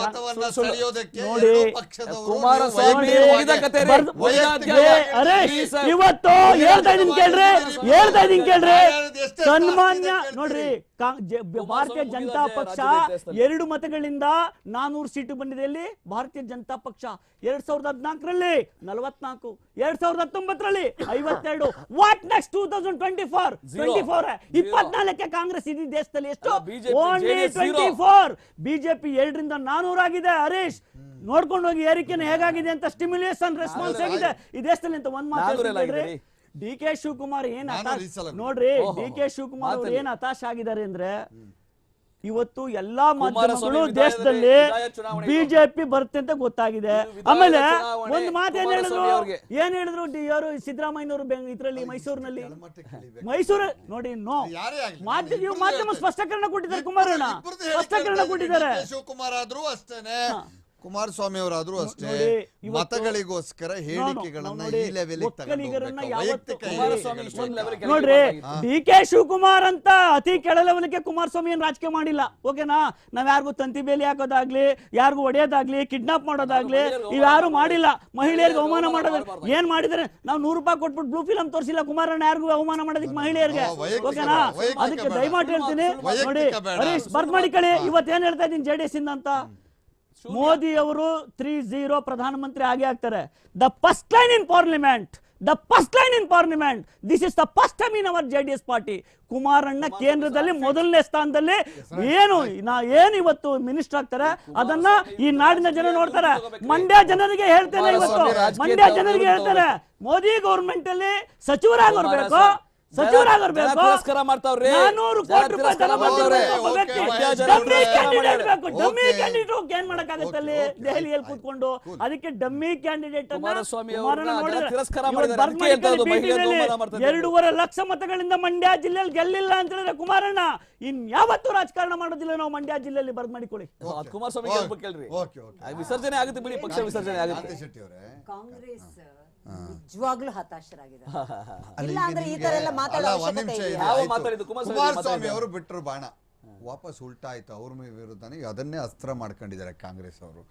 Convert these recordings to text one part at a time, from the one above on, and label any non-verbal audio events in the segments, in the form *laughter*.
ಮತವನ್ನ. ಸೆಳೆಯೋದಕ್ಕೆ ಇವತ್ತು ಹೇಳ್ತಾ ಇದೀನಿ ಕೇಳ್ರಿ ಹೇಳ್ತಾ ಇದೀನಿ ಕೇಳ್ರಿ. ಸನ್ಮಾನ್ಯ ನೋಡ್ರಿ ಭಾರತೀಯ ಜನತಾ ಪಕ್ಷ ಎರಡು ಮತಗಳಿಂದ ನಾನೂರು ಸೀಟು ಬಂದಿದೆ ಇಲ್ಲಿ ಭಾರತೀಯ ಜನತಾ ಪಕ್ಷ. ಎರಡ್ ಸಾವಿರದ ಹದಿನಾಲ್ಕರಲ್ಲಿ ನಲವತ್ನಾಲ್ಕು ಎರಡ್ ಸಾವಿರದ ಹತ್ತೊಂಬತ್ತರಲ್ಲಿ ಐವತ್ತೆರಡು. What next two thousand twenty four. Twenty four. ಇಪ್ಪತ್ನಾಲ್ಕಕ್ಕೆ Congress ಇಡೀ ದೇಶದಲ್ಲಿ ಎಷ್ಟು? Only twenty. ಫೋರ್ ಬಿಜೆಪಿ ಎರಡರಿಂದ ನಾನೂರಾಗಿದೆ ಹರೀಶ್ ನೋಡ್ಕೊಂಡು ಹೋಗಿ ಏರಿಕೆನ ಹೇಗಾಗಿದೆ ಅಂತ ಸ್ಟಿಮ್ಯುಲೇಷನ್ ರೆಸ್ಪಾನ್ಸ್ ಆಗಿದೆ ಈ ದೇಶದಲ್ಲಿ ಅಂತ ಒಂದ್ ಮಾತು ಡಿ ಕೆ ಶಿವಕುಮಾರ್ ಏನ್ ಹತಾಶ್ ನೋಡ್ರಿ. ಡಿ ಕೆ ಶಿವಕುಮಾರ್ ಅವ್ರು. ಏನ್ ಹತಾಶ ಆಗಿದ್ದಾರೆ ಅಂದ್ರೆ ಇವತ್ತು ಎಲ್ಲಾ ಮಾಧ್ಯಮಗಳು ದೇಶದಲ್ಲಿ. ಬಿಜೆಪಿ ಬರುತ್ತೆ ಅಂತ ಗೊತ್ತಾಗಿದೆ. ಆಮೇಲೆ ಒಂದು ಮಾತು ಏನ್ ಹೇಳಿದ್ರು. ಏನ್ ಹೇಳಿದ್ರು ಯಾರು ಸಿದ್ದರಾಮಯ್ಯನವರು ಬೆಂಗ್ ಇದ್ರಲ್ಲಿ ಮೈಸೂರಿನಲ್ಲಿ. ಮೈಸೂರು ನೋಡಿ ನೋ. ಮಾಧ್ಯಮ ಮಾಧ್ಯಮ. ಸ್ಪಷ್ಟೀಕರಣ ಕೊಟ್ಟಿದ್ದಾರೆ ಕುಮಾರಣ್ಣ. ಸ್ಪಷ್ಟಕರಣ ಕೊಟ್ಟಿದ್ದಾರೆ. ಶಿವಕುಮಾರ್ ಆದ್ರೂ ಅಷ್ಟೇನೆ. ಕುಮಾರಸ್ವಾಮಿ ಅವರಾದ್ರೂ ಅಷ್ಟೇ ಮತಗಳಿಗೋಸ್ಕರ ಹೇಳಿಕೆಗಳನ್ನ ಈ ಲೆವೆಲ್ ನೋಡ್ರಿ ಡಿ ಕೆ ಶಿವಕುಮಾರ್ ಅಂತ ಅತಿ ಕೆಳಲೆವಲಿಗೆ ಕುಮಾರಸ್ವಾಮಿ ಏನ್ ರಾಜಕೀಯ ಮಾಡಿಲ್ಲ. ಓಕೆನಾ? ನಾವ್ ಯಾರಿಗೂ ತಂತಿ ಬೇಲಿ ಹಾಕೋದಾಗ್ಲಿ ಯಾರಿಗೂ ಒಡೆಯೋದಾಗ್ಲಿ ಕಿಡ್ನಾಪ್ ಮಾಡೋದಾಗ್ಲಿ ಇವ್ ಇವ್ಯಾರು ಮಾಡಿಲ್ಲ. ಮಹಿಳೆಯರಿಗೆ ಅವಮಾನ ಮಾಡೋದ್ರೆ ಮಾಡೋದು. ಏನ್ ಮಾಡಿದ್ರೆ ನಾವು ನೂರು ರೂಪಾಯಿ ಕೊಟ್ಬಿಟ್ಟು ಬ್ಲೂ ಫಿಲಂ ತೋರಿಸಿಲ್ಲ ಕುಮಾರಣ್ಣ ಯಾರಿಗೂ ಅವಮಾನ ಮಾಡೋದಕ್ಕೆ ಮಹಿಳೆಯರಿಗೆ. ಓಕೆನಾ? ಅದಕ್ಕೆ. ದಯಮಾಡಿ ಹೇಳ್ತೀನಿ. ನೋಡಿ. ಹರೀಶ್ ಬರ್ದ್ ಮಾಡಿ ಕಳಿ ಇವತ್ತೇನ್ ಏನ್ ಹೇಳ್ತಾ ಇದ್ದೀನಿ ಜೆಡಿಎಸ್ ಡಿ ಎಸ್ ಇಂದ ಅಂತ? ಮೋದಿ ಅವರು ತ್ರೀ ಜೀರೋ ಪ್ರಧಾನಮಂತ್ರಿ ಆಗಿ ಆಗ್ತಾರೆ. The first line in parliament the first line in parliament this is the first time in our J D S party Kumaranna ಕೇಂದ್ರದಲ್ಲಿ ಮೊದಲನೇ ಸ್ಥಾನದಲ್ಲಿ ಏನು ನಾ ಏನು ಇವತ್ತು ಮಿನಿಸ್ಟರ್ ಆಗ್ತಾರೆ? ಅದನ್ನ ಈ ನಾಡಿನ ಜನ ನೋಡ್ತಾರೆ. ಮಂಡ್ಯ ಜನರಿಗೆ ಹೇಳ್ತೇನೆ ಇವತ್ತು. ಮಂಡ್ಯ ಜನರಿಗೆ ಹೇಳ್ತಾರೆ ಮೋದಿ ಗೌರ್ಮೆಂಟ್ ಅಲ್ಲಿ ಸಚಿವರಾಗಿರ್ಬೇಕು ಸಚಿವರಾಗಿರ್ಬೇಕು. ಜನ ತಿರಸ್ಕಾರ ಮಾಡ್ತಾವ್ರಿ. ನಾನೂರು ಕೋಟಿ ರೂಪಾಯಿ ತಿರಸ್ಕಾರ ಧನ ಮಾಡ್ತಾವ್ರೆ. ಒಬ್ಬ ವ್ಯಕ್ತಿ ಓಕೆ, ಡಮ್ಮಿ ಕ್ಯಾಂಡಿಡೇಟ್ ಮಾಡ್ಯಾರೆ. ಬೇಕು. ಡಮ್ಮಿ ಕ್ಯಾಂಡಿಡೇಟ್ ಏನ್ ಮಾಡಕ್ಕಾಗತ್ತೆ ಅಲ್ಲಿ? ದೆಹಲಿಯಲ್ಲಿ ಕೂತ್ಕೊಂಡು ಅದಕ್ಕೆ ಡಮ್ಮಿ ಕ್ಯಾಂಡಿಡೇಟ್. ಎರಡೂವರೆ ಲಕ್ಷ ಮತಗಳಿಂದ ಮಂಡ್ಯ ಜಿಲ್ಲೆಯಲ್ಲಿ ಗೆಲ್ಲಿಲ್ಲ ಅಂತ ಹೇಳಿದ್ರೆ ಕುಮಾರಣ್ಣ ಇನ್ ಯಾವತ್ತೂ ರಾಜಕಾರಣ ಮಾಡೋದಿಲ್ಲ. ನಾವು ಮಂಡ್ಯ ಜಿಲ್ಲೆಯಲ್ಲಿ ಬರ್ದ್ ಮಾಡಿಕೊಳ್ಳಿ. ಕುಮಾರಸ್ವಾಮಿ. ವಿಸರ್ಜನೆ ಆಗುತ್ತೆ ಬಿಡಿ ಪಕ್ಷ ವಿಸರ್ಜನೆ ಆಗುತ್ತೆ. ಶೆಟ್ಟಿ ಅವರೇ ಕಾಂಗ್ರೆಸ್ ನಿಜವಾಗ್ಲೂ ಹತಾಶರಾಗಿದ್ದಾರೆ. *laughs* ಅಲ್ಲ, ಇಲ್ಲ ಅಂದ್ರೆ ಈ ತರ ಎಲ್ಲ ಮಾತಾಡೋ ಅಲ್ಲ, ಒಂದ್ ಅವಶ್ಯಕತೆ ಇಲ್ಲ. ಯಾವ ಮಾತಾಡಿದ್ದು? ಕುಮಾರಸ್ವಾಮಿ ಕುಮಾರಸ್ವಾಮಿ ಮಾತಾಡಿದ್ದು? ಅವರು ಬಿಟ್ಟರು ಬಾಣ. ವಾಪಸ್ ಉಲ್ಟಾ ಆಯ್ತು ಅವ್ರ ಮೇ ವಿರುದ್ಧನೇ ಅದನ್ನೇ ಅಸ್ತ್ರ ಮಾಡ್ಕೊಂಡಿದ್ದಾರೆ ಕಾಂಗ್ರೆಸ್ ಅವರು.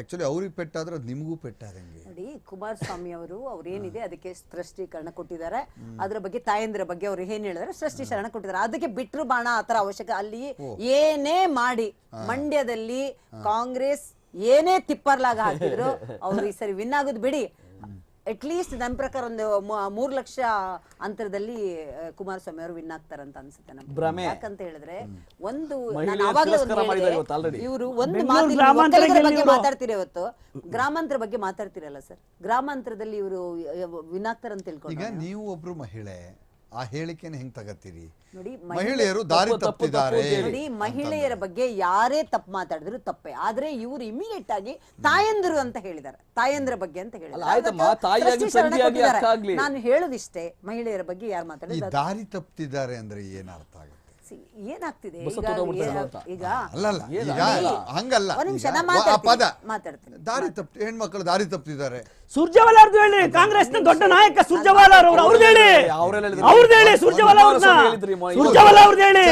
ಆಕ್ಚುಲಿ ಅವ್ರಿಗೆ ಪೆಟ್ಟಾದ್ರೆ ಅದು ನಿಮಗೂ ಪೆಟ್ಟಾದಂಗೆ. ನೋಡಿ ಕುಮಾರಸ್ವಾಮಿ ಅವರು ಅವ್ರೇನಿದೆ ಅದಕ್ಕೆ ಸ್ಪಷ್ಟೀಕರಣ ಕೊಟ್ಟಿದ್ದಾರೆ. ಅದ್ರ ಬಗ್ಗೆ ತಾಯಂದ್ರ ಬಗ್ಗೆ ಅವ್ರು ಏನ್ ಹೇಳಿದ್ರೆ ಸ್ಪಷ್ಟೀಕರಣ ಕೊಟ್ಟಿದ್ದಾರೆ. ಅದಕ್ಕೆ ಬಿಟ್ರು ಬಾಣ ಆತರ ಅವಶ್ಯಕ ಅಲ್ಲಿ ಏನೇ ಮಾಡಿ ಮಂಡ್ಯದಲ್ಲಿ ಕಾಂಗ್ರೆಸ್ ಏನೇ ತಿಪ್ಪರ್ಲಾಗ ಹಾಕಿದ್ರು *laughs* ಅವ್ರು ಈ ಸರಿ ವಿನ್ ಆಗೋದು ಬಿಡಿ. ಅಟ್ ಲೀಸ್ಟ್ ನನ್ನ ಪ್ರಕಾರ ಒಂದು ಮೂರು ಲಕ್ಷ ಅಂತರದಲ್ಲಿ ಕುಮಾರಸ್ವಾಮಿ ಅವರು ವಿನ್ ಆಗ್ತಾರಂತ ಅನ್ಸುತ್ತೆ ನಮ್ಗೆ ಭ್ರಮೆ. ಯಾಕಂತ ಹೇಳಿದ್ರೆ ಒಂದು. ಇವರು ಒಂದು ಬಗ್ಗೆ. ಮಾತಾಡ್ತೀರಿ ಇವತ್ತು ಗ್ರಾಮಾಂತರ ಬಗ್ಗೆ ಮಾತಾಡ್ತೀರಲ್ಲ ಸರ್ ಗ್ರಾಮಾಂತರದಲ್ಲಿ ಇವರು ವಿನ್ ಆಗ್ತಾರಂತ ಈಗ ತಿಳ್ಕೊಂಡು ನೀವು ಒಬ್ರು ಮಹಿಳೆ ಆ ಹೇಳಿಕೆನ ಹೆಂಗ್ ತಗತ್ತೀರಿ ನೋಡಿ ಮಹಿಳೆಯರು ದಾರಿ ತಪ್ಪು, ತಪ್ಪು, ತಪ್ಪಿದ್ದಾರೆ ನೋಡಿ ಮಹಿಳೆಯರ ಬಗ್ಗೆ ಯಾರೇ ತಪ್ಪು ಮಾತಾಡಿದ್ರು ತಪ್ಪೆ. ಆದ್ರೆ ಇವರು ಇಮಿಡಿಯೇಟ್ ಆಗಿ ತಾಯಂದಿರು ಅಂತ ಹೇಳಿದ್ದಾರೆ. ತಾಯಂದ್ರ ಬಗ್ಗೆ ಅಂತ ಹೇಳಿದ್ದಾರೆ. ನಾನು ಹೇಳೋದಿಷ್ಟೇ ಮಹಿಳೆಯರ ಬಗ್ಗೆ ಯಾರು ಈ ಮಾತಾಡಿದ್ರು ದಾರಿ ತಪ್ಪಿದ್ದಾರೆ ಅಂದ್ರೆ ಏನ್ ಅರ್ಥ ಆಗುತ್ತೆ? ಏನಾಗ್ತಿದೆ? ಈಗ ಅಲ್ಲ ಅಲ್ಲಲ್ಲ ಹಂಗಲ್ಲ. ಪದ. ಮಾತಾಡ್ತೀನಿ. ದಾರಿ ತಪ್ಪಿ ಹೆಣ್ಮಕ್ಳು ದಾರಿ ತಪ್ಪಿದ್ದಾರೆ ಸುರ್ಜವಾಲ ಅವ್ರದ್ದು ಹೇಳಿ ನ ದೊಡ್ಡ ನಾಯಕ ಸುರ್ಜವಾಲ ಅವರು ಅವ್ರದ್ದು ಹೇಳಿ. ಅವ್ರದ್ದು ಹೇಳಿ ಸುರ್ಜವಾಲ ಅವ್ರನ್ನ ಸುರ್ಜೇವಾಲ ಅವ್ರದ್ದು ಹೇಳಿ.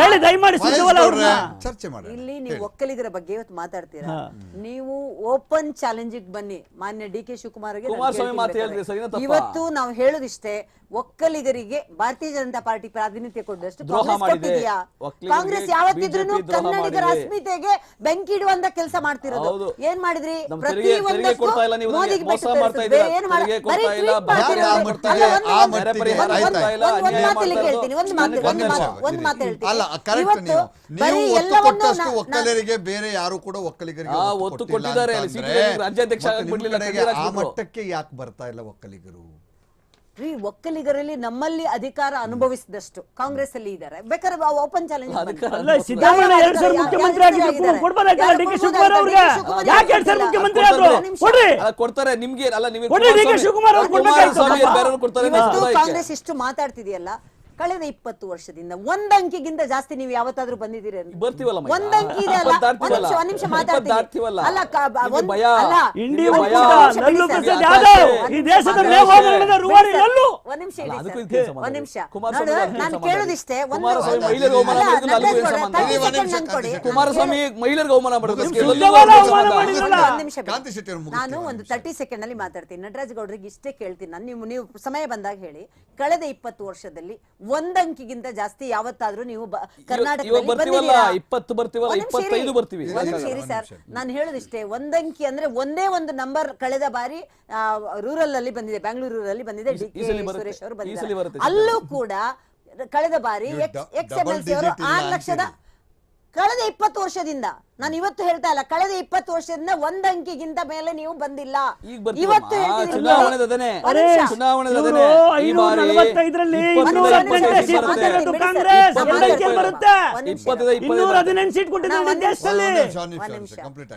ಹೇಳಿ ದಯಮಾಡಿ ಸುರ್ಜವಾಲ ಅವ್ರನ್ನ ಚರ್ಚೆ ಮಾಡಿ. ಇಲ್ಲಿ ನೀವು ಒಕ್ಕಲಿಗರ ಬಗ್ಗೆ ಇವತ್ತು ಮಾತಾಡ್ತೀರಾ? ನೀವು ಓಪನ್ ಚಾಲೆಂಜ್ ಬನ್ನಿ. ಮಾನ್ಯ ಡಿ ಕೆ ಶಿವಕುಮಾರ್ ಅವ್ರಿಗೆ ನಾನು ಮಾತು ಹೇಳಿದ್ರಿ, ಸರಿನಾ ತಪ್ಪಾ? ಇವತ್ತು ನಾವು ಹೇಳೋದಿಷ್ಟೇ ಒಕ್ಕಲಿಗರಿಗೆ ಭಾರತೀಯ ಜನತಾ ಪಾರ್ಟಿ ಪ್ರಾತಿನಿಧ್ಯ ಕೊಟ್ಟಷ್ಟು ದ್ರೋಹ ಕಾಂಗ್ರೆಸ್. ಕೊಟ್ಟಿದ್ಯಾ ಯಾವತ್ತಿದ್ರು ಕನ್ನಡಿಗರ ಅಸ್ಮಿತೆಗೆ ಬೆಂಕಿ ಇಡುವಂತ ಕೆಲಸ ಮಾಡ್ತಿರೋದು. ಏನ್ ಮಾಡಿದ್ರಿ? ಪ್ರತಿ ಒಂದಕ್ಕೂ ಕೊಡ್ತಾ ಇಲ್ಲ ನೀವು ಮೋದಿಗೆ ಮೋಸ ಮಾಡ್ತಾ ಇದ್ದೀರಾ. ಏನ್ ಇವತ್ತು ಬರೀ ಎಲ್ಲವನ್ನೂ ಒಕ್ಕಲಿಗರಿಗೆ ಬೇರೆ ಯಾರು ಕೂಡ ಒಕ್ಕಲಿಗರಿಗೆ ಆ, ಒತ್ತು ಕೊಟ್ಟಿದ್ದಾರೆ. ರಾಜ್ಯಾಧ್ಯಕ್ಷ ಆ ಮಟ್ಟಕ್ಕೆ ಯಾಕೆ ಬರ್ತಾ ಇಲ್ಲ ಒಕ್ಕಲಿಗರು? ರೀ ಒಕ್ಕಲಿಗರಲ್ಲಿ ನಮ್ಮಲ್ಲಿ ಅಧಿಕಾರ ಅನುಭವಿಸಿದಷ್ಟು ಕಾಂಗ್ರೆಸ್ ಅಲ್ಲಿ ಇದ್ದಾರೆ ಬೇಕಾದ್ರೆ ಓಪನ್ ಚಾಲೆಂಜ್ ಕೊಡ್ತಾರೆ. ನಿಮ್ಗೆ ಕಾಂಗ್ರೆಸ್ ಇಷ್ಟು ಮಾತಾಡ್ತಿದೆಯಲ್ಲ ಕಳೆದ ಇಪ್ಪತ್ತು ವರ್ಷದಿಂದ ಒಂದ್ ಅಂಕಿಗಿಂತ ಜಾಸ್ತಿ ನೀವು ಯಾವತ್ತಾದ್ರೂ ಬಂದಿದ್ದೀರಿ ಬರ್ತೀವಲ್ಲ. ಒಂದ್ ಅಂಕಿ ಇದೆ ಅಲ್ಲ ಒಂದ್ ನಿಮಿಷ, ಒಂದ್ ನಿಮಿಷ ದಾಟ್ತೀವಲ್ಲ. ಅಲ್ಲ ಕ- ಒಂದ್-. ಅಲ್ಲ. ಬಿಡಿ ಸರ್. ಈ ದೇಶದ ರೂವಾರಿ ಎಲ್ಲೂ ಒಂದ್ ನಿಮಿಷ ಇರಿ ಅದಕ್ಕೂ ಸರ್. ಇದಕ್ಕೆ ಸಂಬಂಧ ಒಂದ್. ನಿಮಿಷ ಕುಮಾರಸ್ವಾಮಿ ನೋಡು, ಅವ್ರಿಗೆ ನಾನು ಸಂಬಂಧ ಕೇಳೋದಿಷ್ಟೇ ಇಲ್ಲ. ಒಂದು ಕುಮಾರಸ್ವಾಮಿ ಮಹಿಳೆಯರಿಗೆ ಅವಮಾನ ಅಲ್ಲ, ಮಾಡಿದ್ರು, ನಟರಾಜ್ ನನಗೂ ಏನು ಗೌಡ್ರೆ, ಸಂಬಂಧ 30 ಇಲ್ಲ. ಸೆಕೆಂಡ್ ನನ್ಕೊಡಿ. ಕುಮಾರಸ್ವಾಮಿ ಮಹಿಳೆಯರಿಗೆ ಅವಮಾನ ಮಾಡಿದ್ರು ನಿಮ್ ಎಲ್ಲರಿಗೂ ಶುದ್ಧವಾದ ಅವಮಾನ ಸಂಬಂಧ? ಮಾಡಿದ್ರಲ್ಲ. ಒಂದ್ ನಿಮಿಷ ಬಿಡಿ. ಕಾಂತಿ ಶೆಟ್ಟಿ ಅವ್ರು ಮುಗಿಸ್ತಾರೆ, ನಾನು ಒಂದು ತರ್ಟಿ ಸೆಕೆಂಡ್ ಅಲ್ಲಿ ಮಾತಾಡ್ತೀನಿ ನಟರಾಜ್ ಗೌಡ್ರಿಗೆ ಇಷ್ಟೇ ಕೇಳ್ತೀನಿ ನಾನು ನೀವು ನೀವು ಸಮಯ ಬಂದಾಗ ಹೇಳಿ ಕಳೆದ ಇಪ್ಪತ್ತು ವರ್ಷದಲ್ಲಿ ಒಂದಂಕಿಗಿಂತ ಜಾಸ್ತಿ ಯಾವತ್ತಾದ್ರೂ ನೀವು ಬ- ಕರ್ನಾಟಕದಲ್ಲಿ ಇವಾಗ ಬರ್ತೀವಲ್ಲ, ಬಂದಿದ್ದೀರಾ? ಇಪ್ಪತ್ತು ಬರ್ತೀವಲ್ಲ, ಒಂದ್ ನಿಮಿಷ ಇರಿ. ಇಪ್ಪತ್ತೈದು ಬರ್ತೀವಿ. ಒಂದ್ ನಿಮಿಷ ಒಂದ್ ಇರಿ ನಿಮಿಷ. ಸರ್ ನಾನು ಹೇಳೋದಿಷ್ಟೇ ಒಂದಂಕಿ ಅಂದ್ರೆ ಒಂದೇ ಒಂದು ನಂಬರ್ ಕಳೆದ ಬಾರಿ ರೂರಲ್ ಅಲ್ಲಿ ಬಂದಿದೆ ಬ್ಯಾಂಗ್ಳೂರ್ ಅಲ್ಲಿ ಬಂದಿದೆ ಈ ಸಲ. ಸುರೇಶ್ ಅವರು ಬಂದಿದ್ದಾರೆ. ಬರುತ್ತೆ. ಅಲ್ಲೂ ಕೂಡ ಕಳೆದ ಬಾರಿ ಎಕ್ಸ್ ಎಂ ಎಲ್ ಸಿ ಅವರು ಆರು ಲಕ್ಷದ. ಕಳೆದ ಇಪ್ಪತ್ತು ವರ್ಷದಿಂದ ನಾನು ಇವತ್ತು ಹೇಳ್ತಾ ಇಲ್ಲ ಕಳೆದ ಇಪ್ಪತ್ತು ವರ್ಷದಿಂದ ಒಂದ್ ಅಂಕಿಗಿಂತ ಮೇಲೆ ನೀವು ಬಂದಿಲ್ಲ. ಇವತ್ತು ಸೀಟ್